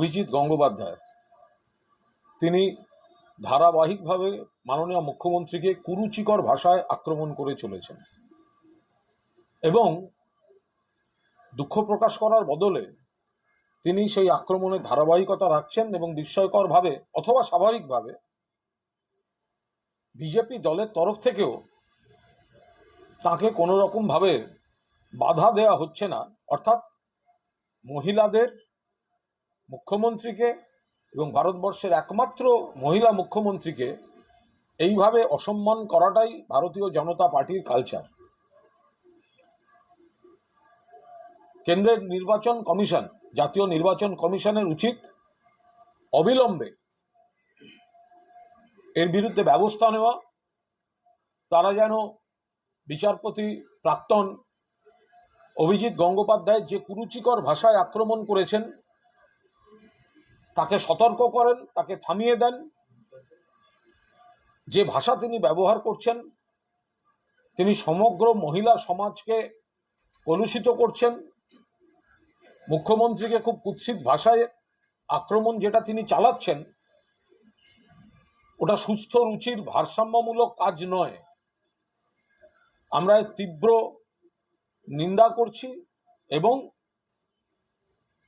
অভিজিৎ গঙ্গোপাধ্যায়। তিনি ধারাবাহিকভাবে মাননীয় মুখ্যমন্ত্রীকে কুরুচিকর ভাষায় আক্রমণ করে চলেছেন। এবং দুঃখ প্রকাশ করার বদলে তিনি সেই আক্রমণের ধারাবাহিকতা রাখছেন এবং বিস্ময়করভাবে অথবা স্বাভাবিকভাবে বিজেপি দলের তরফ থেকেও তাকে কোনো রকমভাবে বাধা দেওয়া হচ্ছে না। অর্থাৎ মহিলাদের মুখ্যমন্ত্রীকে এবং ভারতবর্ষের একমাত্র মহিলা মুখ্যমন্ত্রীকে এইভাবে অসম্মান করাটাই ভারতীয় জনতা পার্টির কালচার কেন্দ্রের নির্বাচন কমিশন, জাতীয় নির্বাচন কমিশনের উচিত অবিলম্বে এর বিরুদ্ধে ব্যবস্থা নেওয়া, তারা যেন বিচারপতি প্রাক্তন অভিজিৎ গঙ্গোপাধ্যায় যে কুরুচিকর ভাষায় আক্রমণ করেছেন তাকে সতর্ক করেন, তাকে থামিয়ে দেন। যে ভাষা তিনি ব্যবহার করছেন, তিনি সমগ্র মহিলা সমাজকে কলুষিত করছেন। মুখ্যমন্ত্রীকে খুব কুৎসিত ভাষায় আক্রমণ যেটা তিনি চালাচ্ছেন, ওটা সুস্থ রুচির ভারসাম্যমূলক কাজ নয়। আমরা তীব্র নিন্দা করছি এবং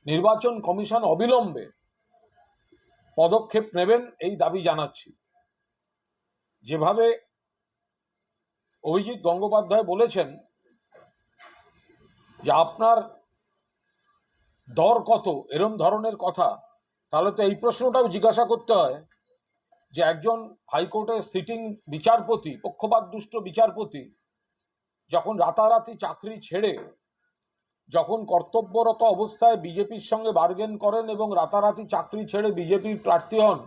নির্বাচন কমিশন অবিলম্বে পদক্ষেপ নেবেন এই দাবি জানাচ্ছি। যেভাবে অভিজিৎ গঙ্গোপাধ্যায় বলেছেন যে আপনার দর কত, এরম ধরনের কথা, তাহলে তো এই প্রশ্নটাও জিজ্ঞাসা করতে হয় যে একজন হাইকোর্টের সিটিং বিচারপতি পক্ষপাত দুষ্ট বিচারপতি, যখন রাতারাতি চাকরি ছেড়ে যখন কর্তব্যরত অবস্থায় বিজেপির সঙ্গে বার্গেন করেন এবং রাতারাতি চাকরি ছেড়ে বিজেপির প্রার্থী হন,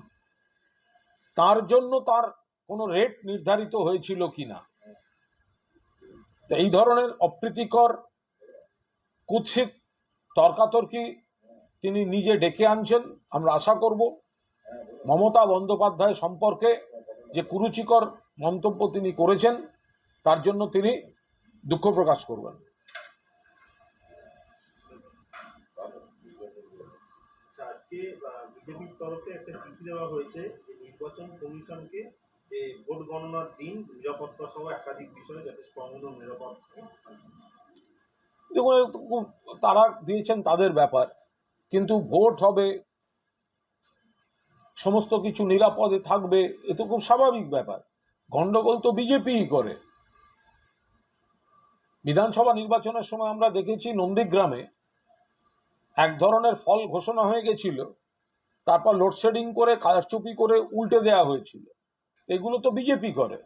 তার জন্য তার কোনো রেট নির্ধারিত হয়েছিল কিনা? এই ধরনের অপ্রীতিকর, কুৎসিত তর্কাতর্কি তিনি নিজে ডেকে আনছেন। আমরা আশা করব মমতা বন্দ্যোপাধ্যায় সম্পর্কে যে কুরুচিকর মন্তব্য তিনি করেছেন, তার জন্য তিনি দুঃখ প্রকাশ করবেন। আজকে বিজেপির তরফে একটা চিঠি দেওয়া হয়েছে যে নির্বাচন কমিশনকে যে ভোট গণনার দিন নিরাপত্তা সহ একাধিক বিষয়ে যাতে স্ট্রং এবং নিরাপদ দেখুন তারা দিয়েছেন তাদের ব্যাপার, কিন্তু ভোট হবে, সমস্ত কিছু নিরাপদে থাকবে, এ তো খুব স্বাভাবিক ব্যাপার। গন্ডগোল তো বিজেপিই করে। বিধানসভা নির্বাচনের সময় আমরা দেখেছি নন্দীগ্রামে এক ধরনের ফল ঘোষণা হয়ে গেছিল। তারপর লোডশেডিং করে, কারচুপি করে উল্টে দেওয়া হয়েছিল। এগুলো তো বিজেপি করে।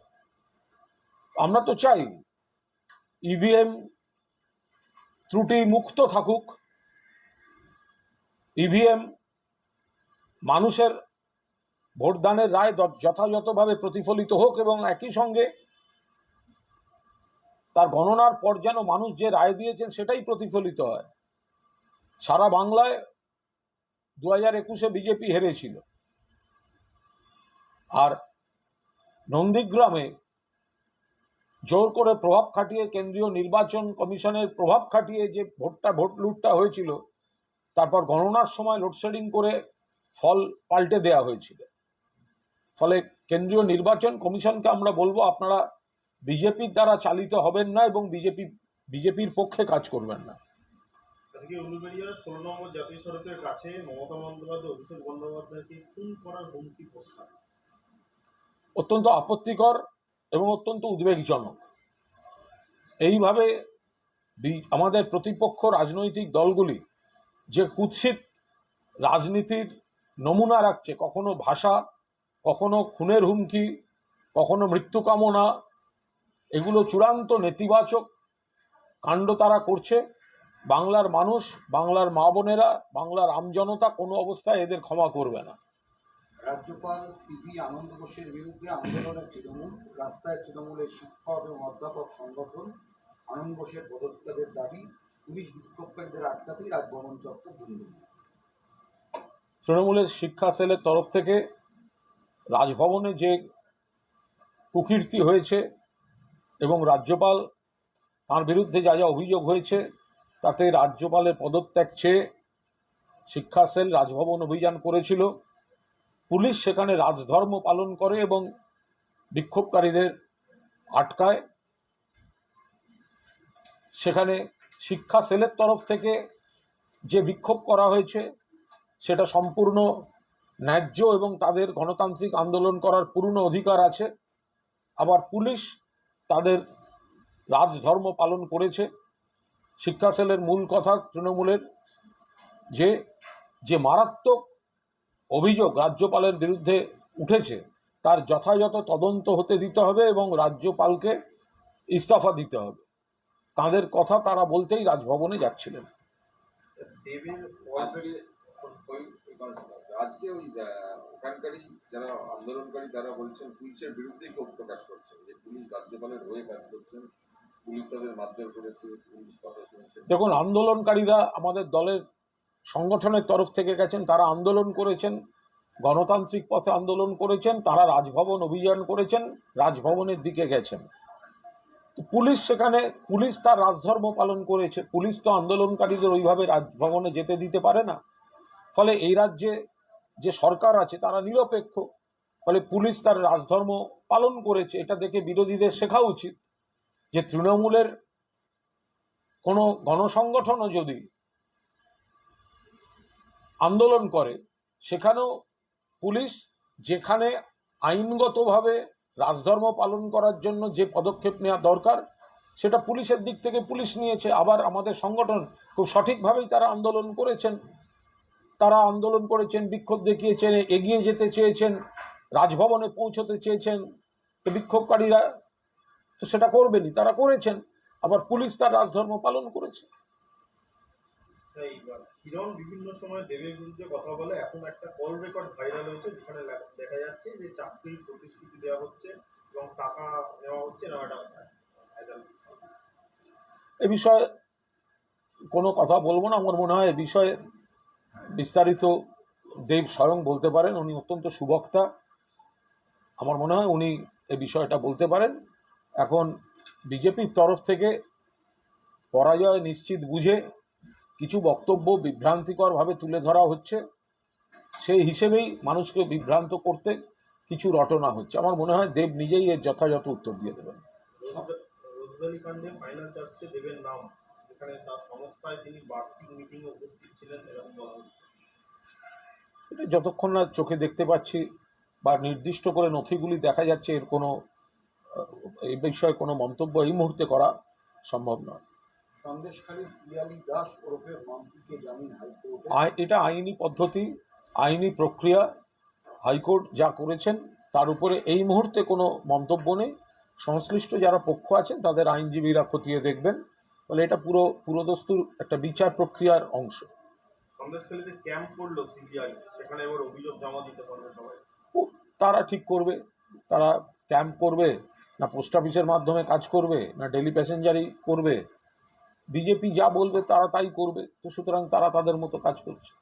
আমরা তো চাই ইভিএম ত্রুটি মুক্ত থাকুক। ইভিএম মানুষের ভোটদানের রায় যথাযথভাবে প্রতিফলিত হোক এবং একই সঙ্গে তার গণনার পর যেন মানুষ যে রায় দিয়েছেন সেটাই প্রতিফলিত হয়। সারা বাংলায় দু হাজার একুশে বিজেপি হেরেছিল। আর নন্দীগ্রামে জোর করে প্রভাব খাটিয়ে কেন্দ্রীয় নির্বাচন কমিশনের প্রভাব খাটিয়ে যে ভোটটা, ভোট লুটটা হয়েছিল, তারপর গণনার সময় লোডশেডিং করে ফল পাল্টে দেয়া হয়েছিল। ফলে কেন্দ্রীয় নির্বাচন কমিশনকে আমরা বলব, আপনারা বিজেপির দ্বারা চালিত হবেন না এবং বিজেপি, বিজেপির পক্ষে কাজ করবেন না। আজকে উলুবেড়িয়ার ষোলো নম্বর জাতীয় সড়কের কাছে মমতা বন্দ্যোপাধ্যায় অভিষেক বন্দ্যোপাধ্যায়কে খুন করার হুমকি প্রস্তাব। অত্যন্ত আপত্তিকর এবং অত্যন্ত উদ্বেগজনক। এইভাবে আমাদের প্রতিপক্ষ রাজনৈতিক দলগুলি যে কুৎসিত রাজনীতির নমুনা রাখছে, কখনো ভাষা, কখনো খুনের হুমকি, কখনো মৃত্যু কামনা, এগুলো চূড়ান্ত নেতিবাচক কাণ্ড তারা করছে। বাংলার মানুষ বাংলার মা বোনেরা বাংলার আমজনতা কোনো অবস্থায় এদের ক্ষমা করবে না। রাজ্যপাল সিভি আনন্দ ঘোষের বিরুদ্ধে আন্দোলনের তৃণমূল রাস্তায় তৃণমূলের শিক্ষক এবং অধ্যাপক সংগঠন আনন্দ ঘোষের পদত্যাগের দাবি পুলিশ বিক্ষোভকারীদের আটকাতেই রাজভবন চত্বর বন্ধ তৃণমূলের শিক্ষা সেলের তরফ থেকে রাজভবনে যে কুকীর্তি হয়েছে এবং রাজ্যপাল তার বিরুদ্ধে যা যা অভিযোগ হয়েছে তাতে রাজ্যপালের পদত্যাগ চেয়ে শিক্ষা সেল রাজভবন অভিযান করেছিল। পুলিশ সেখানে রাজধর্ম পালন করে এবং বিক্ষোভকারীদের আটকায়। সেখানে শিক্ষা সেলের তরফ থেকে যে বিক্ষোভ করা হয়েছে, সেটা সম্পূর্ণ ন্যায্য এবং তাদের গণতান্ত্রিক আন্দোলন করার পূর্ণ অধিকার আছে। আবার পুলিশ তাদের রাজধর্ম পালন করেছে। শিক্ষা সেলের মূল কথা তৃণমূলের, যে যে মারাত্মক অভিযোগ রাজ্যপালের বিরুদ্ধে উঠেছে, তার যথাযথ তদন্ত হতে দিতে হবে এবং রাজ্যপালকে ইস্তফা দিতে হবে। তাদের কথা তারা বলতেই রাজভবনে যাচ্ছিলেন। আন্দোলনকারী তারা বলছেন, পুলিশের বিরুদ্ধে ক্ষোভ প্রকাশ করছেন যে, পুলিশ রাজ্যপালের হয়ে কাজ করছেন। দেখুন, আন্দোলনকারীরা আমাদের দলের সংগঠনের তরফ থেকে গেছেন, তারা আন্দোলন করেছেন, গণতান্ত্রিক পথে আন্দোলন করেছেন, তারা রাজভবন অভিযান করেছেন, রাজভবনের দিকে গেছেন। পুলিশ সেখানে, পুলিশ তার রাজধর্ম পালন করেছে, পুলিশ তো আন্দোলনকারীদের ওইভাবে রাজভবনে যেতে দিতে পারে না। ফলে এই রাজ্যে যে সরকার আছে, তারা নিরপেক্ষ। ফলে পুলিশ তার রাজধর্ম পালন করেছে, এটা দেখে বিরোধীদের শেখা উচিত। যে তৃণমূলের কোনো গণসংগঠনও যদি আন্দোলন করে, সেখানেও পুলিশ যেখানে আইনগতভাবে রাজধর্ম পালন করার জন্য যে পদক্ষেপ নেওয়া দরকার, সেটা পুলিশের দিক থেকে পুলিশ নিয়েছে। আবার আমাদের সংগঠন খুব সঠিকভাবেই তারা আন্দোলন করেছেন। তারা আন্দোলন করেছেন, বিক্ষোভ দেখিয়েছেন, এগিয়ে যেতে চেয়েছেন, রাজভবনে পৌঁছতে চেয়েছেন। বিক্ষোভকারীরা তো সেটা করবেনই। তারা করেছেন আবার পুলিশ তার রাজধর্ম পালন করেছে। কিরণ বিভিন্ন সময় দেবের বিরুদ্ধে কথা বলে এখন একটা কল রেকর্ড ভাইরাল হয়েছে যেখানে দেখা যাচ্ছে যে চাকরির প্রতিশ্রুতি দেওয়া হচ্ছে এবং টাকা নেওয়া হচ্ছে না এ বিষয়ে কোনো কথা বলব না। আমার মনে হয় এ বিষয়ে বিস্তারিত দেব স্বয়ং বলতে পারেন। উনি অত্যন্ত সুবক্তা। আমার মনে হয় উনি এ বিষয়টা বলতে পারেন। এখন বিজেপির তরফ থেকে পরাজয় নিশ্চিত বুঝে কিছু বক্তব্য বিভ্রান্তিকরভাবে তুলে ধরা হচ্ছে। সেই হিসেবেই মানুষকে বিভ্রান্ত করতে কিছু রটনা হচ্ছে। আমার মনে হয় দেব নিজেই এর যথাযথ উত্তর দিয়ে দেবেন। যতক্ষণ না চোখে দেখতে পাচ্ছি বা নির্দিষ্ট করে নথিগুলি দেখা যাচ্ছে এর কোনো এই বিষয়ে কোনো মন্তব্য এই মুহূর্তে করা সম্ভব নয়। সন্দেশখালী ফুলিয়ালি দাস ওরফে মাম্পিকে জামিন হাইকোর্টে আই- এটা আইনি পদ্ধতি আইনি প্রক্রিয়া। হাইকোর্ট যা করেছেন তার উপরে এই মুহূর্তে কোনো মন্তব্য নেই। সংশ্লিষ্ট যারা পক্ষ আছেন তাদের আইনজীবীরা খতিয়ে দেখবেন। ফলে এটা পুরো পুরোদস্তুর একটা বিচার প্রক্রিয়ার অংশ। সন্দেশখালীতে ক্যাম্প করল সিবিআই সেখানে এবার অভিযোগ জমা দিতে পারবে সবাই। ও তারা ঠিক করবে। তারা ক্যাম্প করবে। না পোস্ট অফিসের মাধ্যমে কাজ করবে, না ডেলি প্যাসেঞ্জারই করবে? বিজেপি যা বলবে তারা তাই করবে, তো সুতরাং তারা তাদের মতো কাজ করছে।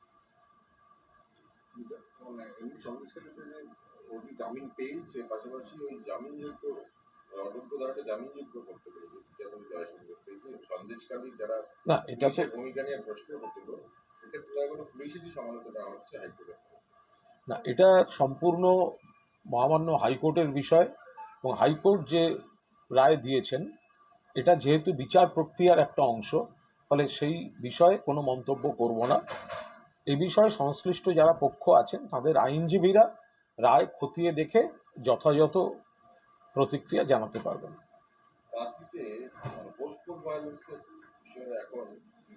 না, এটা না, এটা সম্পূর্ণ মহামান্য হাইকোর্টের বিষয়। এবং হাইকোর্ট যে রায় দিয়েছেন এটা যেহেতু বিচার প্রক্রিয়ার একটা অংশ ফলে সেই বিষয়ে কোনো মন্তব্য করব না। এ বিষয়ে সংশ্লিষ্ট যারা পক্ষ আছেন তাদের আইনজীবীরা রায় খতিয়ে দেখে যথাযথ প্রতিক্রিয়া জানাতে পারবেন।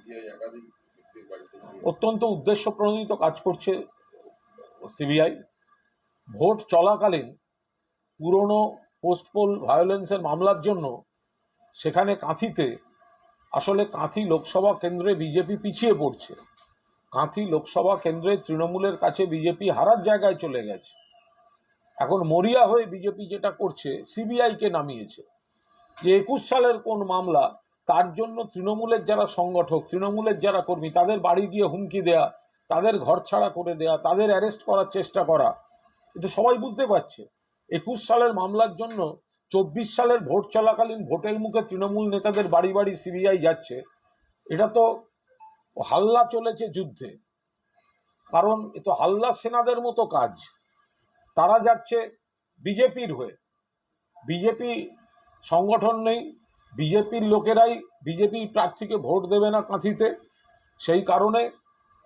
গিয়ে অত্যন্ত উদ্দেশ্য প্রণোদিত কাজ করছে সিবিআই ভোট চলাকালীন পুরনো পোস্টপোল ভায়োলেন্সের মামলার জন্য সেখানে কাঁথিতে, আসলে কাঁথি লোকসভা কেন্দ্রে বিজেপি পিছিয়ে পড়ছে। কাঁথি লোকসভা কেন্দ্রে তৃণমূলের কাছে বিজেপি হারার জায়গায় চলে গেছে। এখন মরিয়া হয়ে বিজেপি যেটা করছে সিবিআইকে নামিয়েছে। যে একুশ সালের কোন মামলা, তার জন্য তৃণমূলের যারা সংগঠক, তৃণমূলের যারা কর্মী, তাদের বাড়ি গিয়ে হুমকি দেয়া, তাদের ঘর ছাড়া করে দেয়া, তাদের অ্যারেস্ট করার চেষ্টা করা, কিন্তু সবাই বুঝতে পারছে। একুশ সালের মামলার জন্য চব্বিশ সালের ভোট চলাকালীন ভোটের মুখে তৃণমূল নেতাদের বাড়ি বাড়ি সিবিআই যাচ্ছে, এটা তো হাল্লা চলেছে যুদ্ধে। কারণ এ তো হাল্লা সেনাদের মতো কাজ। তারা যাচ্ছে বিজেপির হয়ে। বিজেপি সংগঠন নেই, বিজেপির লোকেরাই বিজেপির প্রার্থীকে ভোট দেবে না কাঁথিতে। সেই কারণে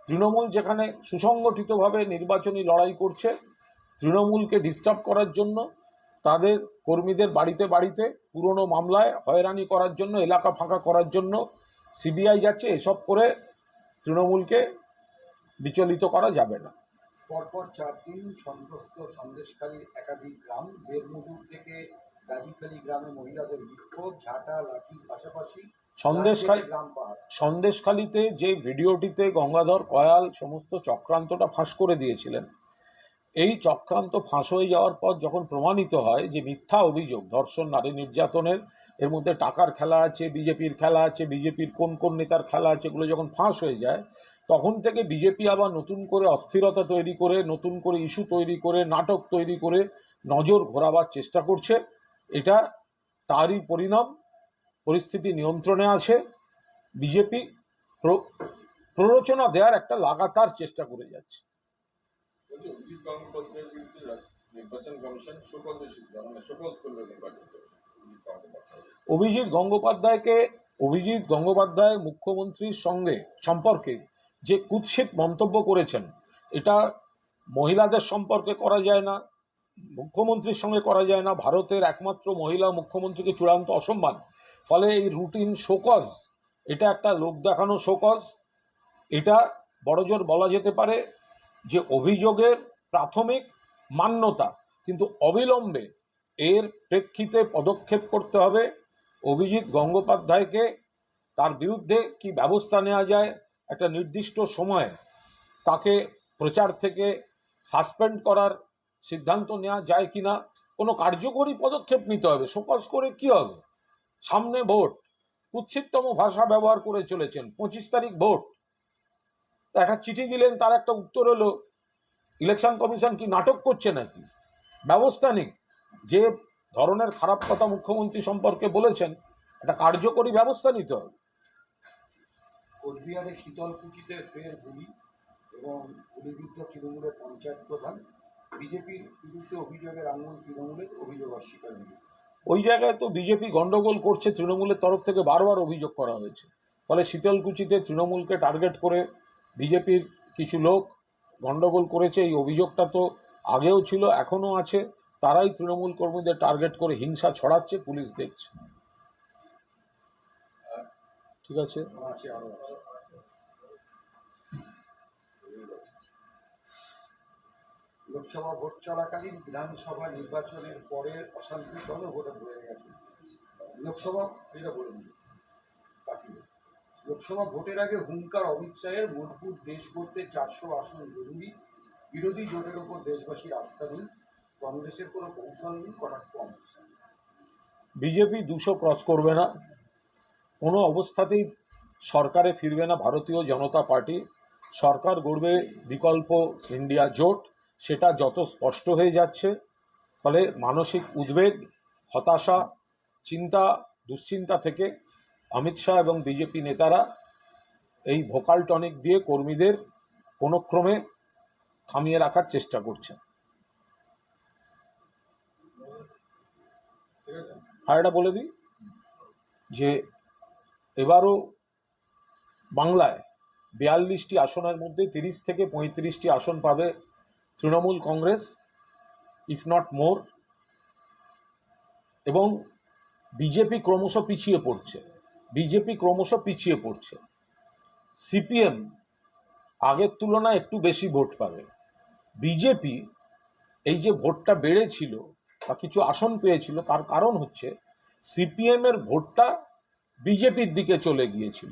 তৃণমূল যেখানে সুসংগঠিতভাবে নির্বাচনী লড়াই করছে তৃণমূলকে ডিস্টার্ব করার জন্য তাদের কর্মীদের বাড়িতে বাড়িতে পুরনো মামলায় হয়রানি করার জন্য এলাকা ফাঁকা করার জন্য সিবিআই যাচ্ছে এসব করে তৃণমূলকে বিচলিত করা যাবে না। পরপর চার দিন সন্ত্রস্ত সন্দেশখালীর একাধিক গ্রাম বেরমুজুর থেকে গাজীখালী গ্রামে মহিলাদের বিক্ষোভ ঝাঁটা লাঠির পাশাপাশি সন্দেশখালী সন্দেশখালিতে যে ভিডিওটিতে গঙ্গাধর কয়াল সমস্ত চক্রান্তটা ফাঁস করে দিয়েছিলেন এই চক্রান্ত ফাঁস হয়ে যাওয়ার পর যখন প্রমাণিত হয় যে মিথ্যা অভিযোগ, ধর্ষণ, নারী নির্যাতনের, এর মধ্যে টাকার খেলা আছে, বিজেপির খেলা আছে, বিজেপির কোন কোন নেতার খেলা আছে, এগুলো যখন ফাঁস হয়ে যায়, তখন থেকে বিজেপি আবার নতুন করে অস্থিরতা তৈরি করে, নতুন করে ইস্যু তৈরি করে, নাটক তৈরি করে নজর ঘোরাবার চেষ্টা করছে। এটা তারই পরিণাম, পরিস্থিতি নিয়ন্ত্রণে আছে বিজেপি প্র- প্ররোচনা দেওয়ার একটা লাগাতার চেষ্টা করে যাচ্ছে। বলছি অভিজিৎ গঙ্গোপাধ্যায়ের বিরুদ্ধে নির্বাচন কমিশন সিদ্ধান্ত মানে শোকজ করল নির্বাচন অভিজিৎ গঙ্গোপাধ্যায়কে অভিজিৎ গঙ্গোপাধ্যায় মুখ্যমন্ত্রীর সঙ্গে সম্পর্কে যে কুৎসিত মন্তব্য করেছেন, এটা মহিলাদের সম্পর্কে করা যায় না, মুখ্যমন্ত্রীর সঙ্গে করা যায় না। ভারতের একমাত্র মহিলা মুখ্যমন্ত্রীকে চূড়ান্ত অসম্মান। ফলে এই রুটিন শোকজ, এটা একটা লোক দেখানো শোকজ। এটা বড়জোর বলা যেতে পারে। যে অভিযোগের প্রাথমিক মান্যতা, কিন্তু অবিলম্বে এর প্রেক্ষিতে পদক্ষেপ করতে হবে। অভিজিৎ গঙ্গোপাধ্যায়কে তার বিরুদ্ধে কি ব্যবস্থা নেওয়া যায় একটা নির্দিষ্ট সময়ে তাকে প্রচার থেকে সাসপেন্ড করার সিদ্ধান্ত নেওয়া যায় কি না কোনো কার্যকরী পদক্ষেপ নিতে হবে শোকজ করে কি হবে? সামনে ভোট কুৎসিততম ভাষা ব্যবহার করে চলেছেন, পঁচিশ তারিখ ভোট। একটা চিঠি দিলেন তার একটা উত্তর হলো ইলেকশন কমিশন কি নাটক করছে নাকি? ব্যবস্থা নিক। যে ধরনের খারাপ কথা মুখ্যমন্ত্রী সম্পর্কে বলেছেন একটা কার্যকরী ব্যবস্থা নিতে হবে। কোচবিহারে শীতলকুচিতে ফের গুলি এবং গুলিবিদ্ধ তৃণমূলের পঞ্চায়েত প্রধান। বিজেপির বিরুদ্ধে অভিযোগের আঙুল তৃণমূলের অভিযোগ অস্বীকার ওই জায়গায় তো বিজেপি গন্ডগোল করছে তৃণমূলের তরফ থেকে বারবার অভিযোগ করা হয়েছে। ফলে শীতলকুচিতে তৃণমূলকে টার্গেট করে বিজেপির কিছু লোক গন্ডগোল করেছে, এই অভিযোগটা তো আগেও ছিল, এখনও আছে। তারাই তৃণমূল কর্মীদের টার্গেট করে হিংসা ছড়াচ্ছে, পুলিশ দেখছে। ঠিক আছে? লোকসভা ভোট চলাকালীন বিধানসভা নির্বাচনের পরের অশান্তি দল ভোটে ভরে গেছে। লোকসভা, এটা বলে দিই বাকি লোকসভা ভোটের আগে হুঙ্কার অমিত শাহের মজবুত দেশ গড়তে চারশো আসন জরুরি। বিরোধী জোটের ওপর দেশবাসীর আস্থা নেই। কংগ্রেসের কোনো কৌশল নেই কটাক্ষ অমিত বিজেপি দুশো ক্রস করবে না। কোনো অবস্থাতেই সরকারে ফিরবে না ভারতীয় জনতা পার্টি। সরকার গড়বে বিকল্প ইন্ডিয়া জোট, সেটা যত স্পষ্ট হয়ে যাচ্ছে। ফলে মানসিক উদ্বেগ, হতাশা, চিন্তা, দুশ্চিন্তা থেকে অমিত শাহ এবং বিজেপি নেতারা এই ভোকাল টনিক দিয়ে কর্মীদের কোনো ক্রমে থামিয়ে রাখার চেষ্টা করছেন। আর এটা বলে দিই যে এবারও বাংলায় বিয়াল্লিশটি আসনের মধ্যে তিরিশ থেকে পঁয়ত্রিশটি আসন পাবে Trinamool Congress if not more এবং বিজেপি ক্রমশ পিছিয়ে পড়ছে। বিজেপি ক্রমশ পিছিয়ে পড়ছে। সিপিএম আগের তুলনায় একটু বেশি ভোট পাবে। বিজেপি এই যে ভোটটা বেড়েছিল বা কিছু আসন পেয়েছিল, তার কারণ হচ্ছে সিপিএম এর ভোটটা বিজেপির দিকে চলে গিয়েছিল।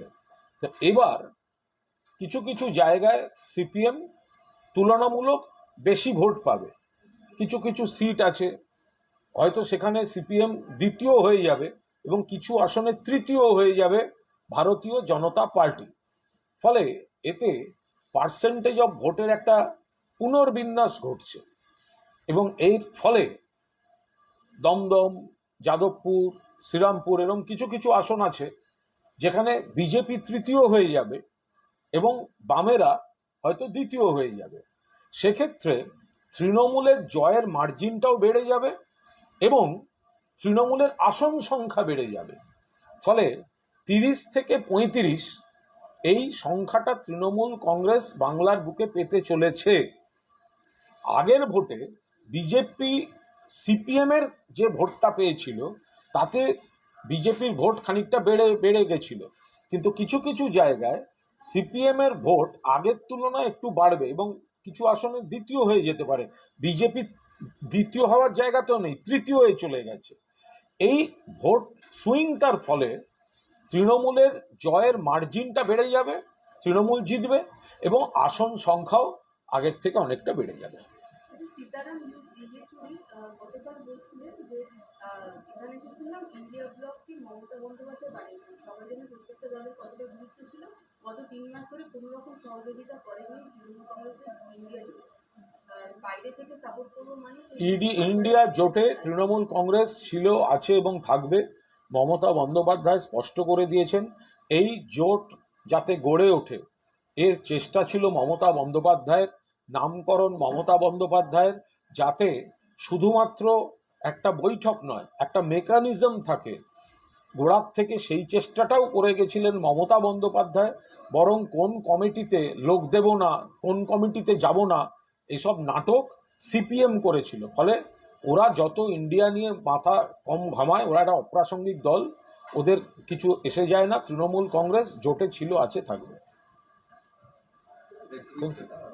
তো এবার কিছু কিছু জায়গায় সিপিএম তুলনামূলক বেশি ভোট পাবে। কিছু কিছু সিট আছে, হয়তো সেখানে সিপিএম দ্বিতীয় হয়ে যাবে। এবং কিছু আসনে তৃতীয় হয়ে যাবে ভারতীয় জনতা পার্টি। ফলে এতে পার্সেন্টেজ অফ ভোটের একটা পুনর্বিন্যাস ঘটছে। এবং এর ফলে দমদম, যাদবপুর, শ্রীরামপুর এরকম কিছু কিছু আসন আছে, যেখানে বিজেপি তৃতীয় হয়ে যাবে এবং বামেরা হয়তো দ্বিতীয় হয়ে যাবে। সেক্ষেত্রে তৃণমূলের জয়ের মার্জিনটাও বেড়ে যাবে এবং তৃণমূলের আসন সংখ্যা বেড়ে যাবে। ফলে তিরিশ থেকে পঁয়ত্রিশ এই সংখ্যাটা তৃণমূল কংগ্রেস বাংলার বুকে পেতে চলেছে। আগের ভোটে বিজেপি সিপিএমের যে ভোটটা পেয়েছিল, তাতে বিজেপির ভোট খানিকটা বেড়ে বেড়ে গেছিল। কিন্তু কিছু কিছু জায়গায় সিপিএমের ভোট আগের তুলনায় একটু বাড়বে এবং কিছু আসনে দ্বিতীয় হয়ে যেতে পারে। বিজেপি দ্বিতীয় হওয়ার জায়গাতেও নেই, তৃতীয় হয়ে চলে গেছে। এই ভোট সুইংটার ফলে তৃণমূলের জয়ের মার্জিনটা বেড়ে যাবে, তৃণমূল জিতবে এবং আসন সংখ্যাও আগের থেকে অনেকটা বেড়ে যাবে। আচ্ছা তিন মাস রকম সহযোগিতা করেনি তৃণমূল কংগ্রেসের ইন্ডিয়া ইডি ইন্ডিয়া জোটে তৃণমূল কংগ্রেস ছিল, আছে এবং থাকবে। মমতা বন্দ্যোপাধ্যায় স্পষ্ট করে দিয়েছেন, এই জোট যাতে গড়ে ওঠে, এর চেষ্টা ছিল মমতা বন্দ্যোপাধ্যায়ের, নামকরণ মমতা বন্দ্যোপাধ্যায়ের, যাতে শুধুমাত্র একটা বৈঠক নয়, একটা মেকানিজম থাকে। গোড়ার থেকে সেই চেষ্টাটাও করে গেছিলেন মমতা বন্দ্যোপাধ্যায়, বরং কোন কমিটিতে লোক দেব না, কোন কমিটিতে যাব না এসব নাটক সিপিএম করেছিল। ফলে ওরা যত ইন্ডিয়া নিয়ে মাথা কম ঘামায়, ওরা একটা অপ্রাসঙ্গিক দল। ওদের কিছু এসে যায় না। তৃণমূল কংগ্রেস জোটে ছিল, আছে, থাকবে। Thank you